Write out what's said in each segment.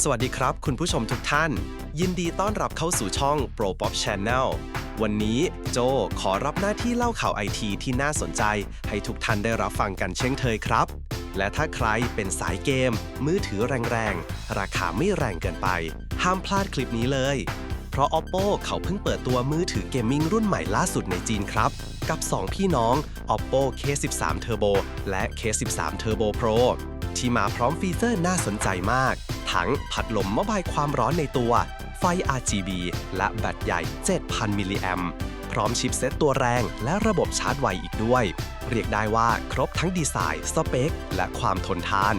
สวัสดีครับ คุณผู้ชมทุกท่าน ยินดีต้อนรับเข้าสู่ช่อง Pro Pop Channel วันนี้โจขอรับหน้าที่เล่าข่าวไอทีที่น่าสนใจ ให้ทุกท่านได้รับฟังกันเช่นเคยครับ และถ้าใครเป็นสายเกม มือถือแรงๆ ราคาไม่แรงเกินไป ห้ามพลาดคลิปนี้เลย เพราะ Oppo เขาเพิ่งเปิดตัวมือถือเกมมิ่งรุ่นใหม่ล่าสุดในจีนครับ กับ 2 พี่น้อง Oppo K13 Turbo และ K13 Turbo Pro ที่มาพร้อมฟีเจอร์น่าสนใจมาก ทั้งพัดลมระบายความร้อนในตัว ไฟ RGB และแบตใหญ่ 7,000 มิลลิแอมป์พร้อมชิปเซตตัวแรงและระบบชาร์จไวอีกด้วย เรียกได้ว่าครบทั้งดีไซน์ สเปค และความทนทาน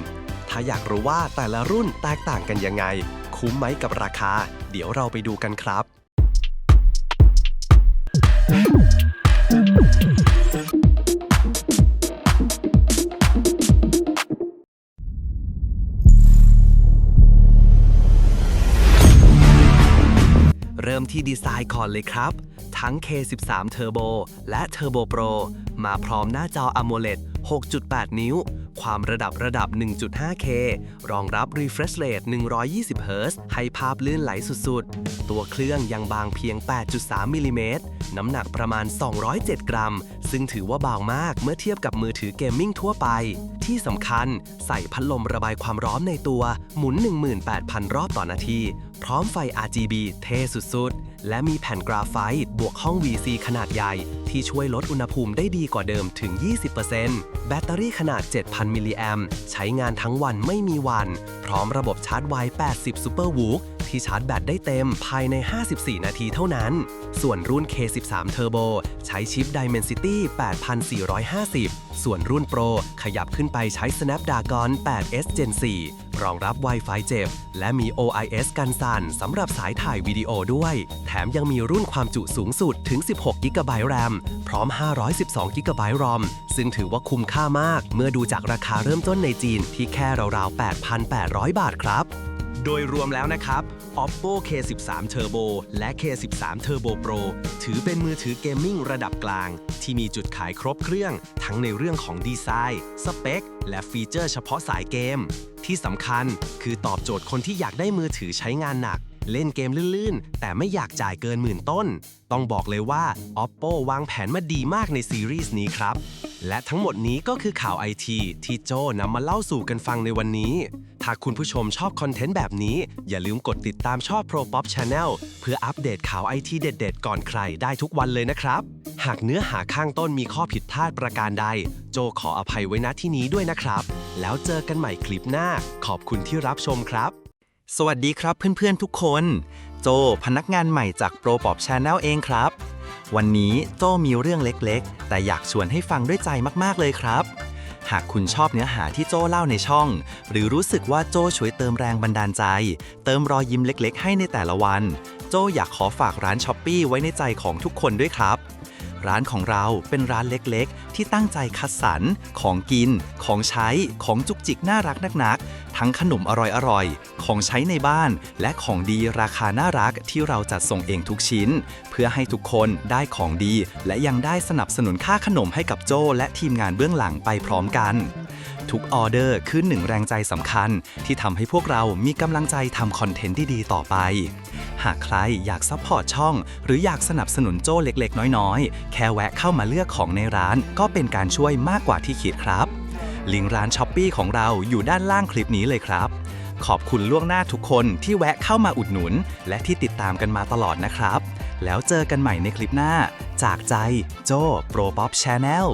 ถ้าอยากรู้ว่าแต่ละรุ่นแตกต่างกันยังไง คุ้มไหมกับราคา เดี๋ยวเราไปดูกันครับ เริ่มที่ดีไซน์ก่อนเลยครับ ทั้ง K13 Turbo และ Turbo Pro มาพร้อมหน้าจอ AMOLED 6.8 นิ้ว ความระดับระดับ 1.5K รองรับ refresh rate 120 Hz ให้ภาพลื่นไหลสุดๆ ตัวเครื่องยังบางเพียง 8.3มิลลิเมตร น้ำหนักประมาณ 207 กรัม ซึ่งถือว่าเบามากเมื่อเทียบกับมือถือเกมมิ่งทั่วไป ที่สำคัญใส่พัดลมระบายความร้อนในตัว หมุน 18,000 รอบต่อนาที พร้อมไฟ RGB เท่สุดๆ และมีแผ่นกราไฟต์บวกห้อง VC ขนาดใหญ่ ที่ช่วยลดอุณหภูมิได้ดีกว่าเดิมถึง 20%แบตเตอรี่ขนาด 7,000 มิลลิแอมใช้งานทั้งวันไม่มีวัน พร้อมระบบชาร์จไว 80 Super w o o ที่ชาร์จแบตได้เต็มภายใน 54 นาทีเท่านั้น ส่วนรุ่น K13 Turbo ใช้ชิป Dimensity 8450 ส่วนรุ่น Pro ขยับขึ้นไปใช้ Snapdragon 8S Gen 4 รองรับ Wi-Fi 7และมี OIS กันสั่นสำหรับสายถ่ายวิดีโอด้วย แถมยังมีรุ่นความจุสูงสุดถึง 16 GB RAM พร้อม 512 GB ROM ซึ่งถือว่าคุ้มค่ามาก เมื่อดูจากราคาเริ่มต้นในจีนที่แค่ราวๆ 8,800 บาทครับโดยรวมแล้วนะครับ Oppo K13 Turbo และ K13 Turbo Pro ถือเป็นมือถือเกมมิ่งระดับกลาง ที่มีจุดขายครบเครื่อง ทั้งในเรื่องของดีไซน์ สเปค และฟีเจอร์เฉพาะสายเกม ที่สำคัญคือตอบโจทย์คนที่อยากได้มือถือใช้งานหนัก เล่นเกมลื่นๆ แต่ไม่อยากจ่ายเกินหมื่นต้น ต้องบอกเลยว่า Oppo วางแผนมาดีมากในซีรีส์นี้ครับ และทั้งหมดนี้ก็คือข่าวไอทีที่โจนำมาเล่าสู่กันฟังในวันนี้ ถ้าคุณผู้ชมชอบคอนเทนต์แบบนี้ อย่าลืมกดติดตามชอบ Pro Pop Channel เพื่ออัปเดตข่าวไอทีเด็ด ๆ ก่อนใครได้ทุกวันเลยนะครับ หากเนื้อหาข้างต้นมีข้อผิดพลาดประการใด โจขออภัยไว้ณที่นี้ด้วยนะครับ แล้วเจอกันใหม่คลิปหน้า ขอบคุณที่รับชมครับ สวัสดีครับเพื่อนๆทุกคน โจพนักงานใหม่จาก Pro Pop Channel เองครับ วันนี้โจมีเรื่องเล็กๆ แต่อยากชวนให้ฟังด้วยใจมากๆเลยครับ หากคุณชอบเนื้อหาที่โจเล่าในช่อง หรือรู้สึกว่าโจช่วยเติมแรงบันดาลใจ เติมรอยยิ้มเล็ก ๆ ให้ในแต่ละวัน โจอยากขอฝากร้านช้อปปีไว้ในใจของทุกคนด้วยครับ ร้านของเราเป็นร้านเล็กๆ ที่ตั้งใจคัดสรร ของกิน ของใช้ ของจุกจิกน่ารักนักๆ ทั้งขนมอร่อยๆ ของใช้ในบ้าน และของดีราคาน่ารักที่เราจัดส่งเองทุกชิ้น เพื่อให้ทุกคนได้ของดี และยังได้สนับสนุนค่าขนมให้กับโจและทีมงานเบื้องหลังไปพร้อมกันทุกออเดอร์คือหนึ่งแรงใจสำคัญ ที่ทำให้พวกเรามีกำลังใจทำคอนเทนต์ที่ดีต่อไป หากใครอยากซัพพอร์ตช่อง หรืออยากสนับสนุนโจ้เล็กๆ น้อยๆ แค่แวะเข้ามาเลือกของในร้าน ก็เป็นการช่วยมากกว่าที่คิดครับ ลิงก์ร้านช้อปปีของเราอยู่ด้านล่างคลิปนี้เลยครับ ขอบคุณล่วงหน้าทุกคนที่แวะเข้ามาอุดหนุน และที่ติดตามกันมาตลอดนะครับ แล้วเจอกันใหม่ในคลิปหน้า จากใจโจ้โปรป๊อปชาแนล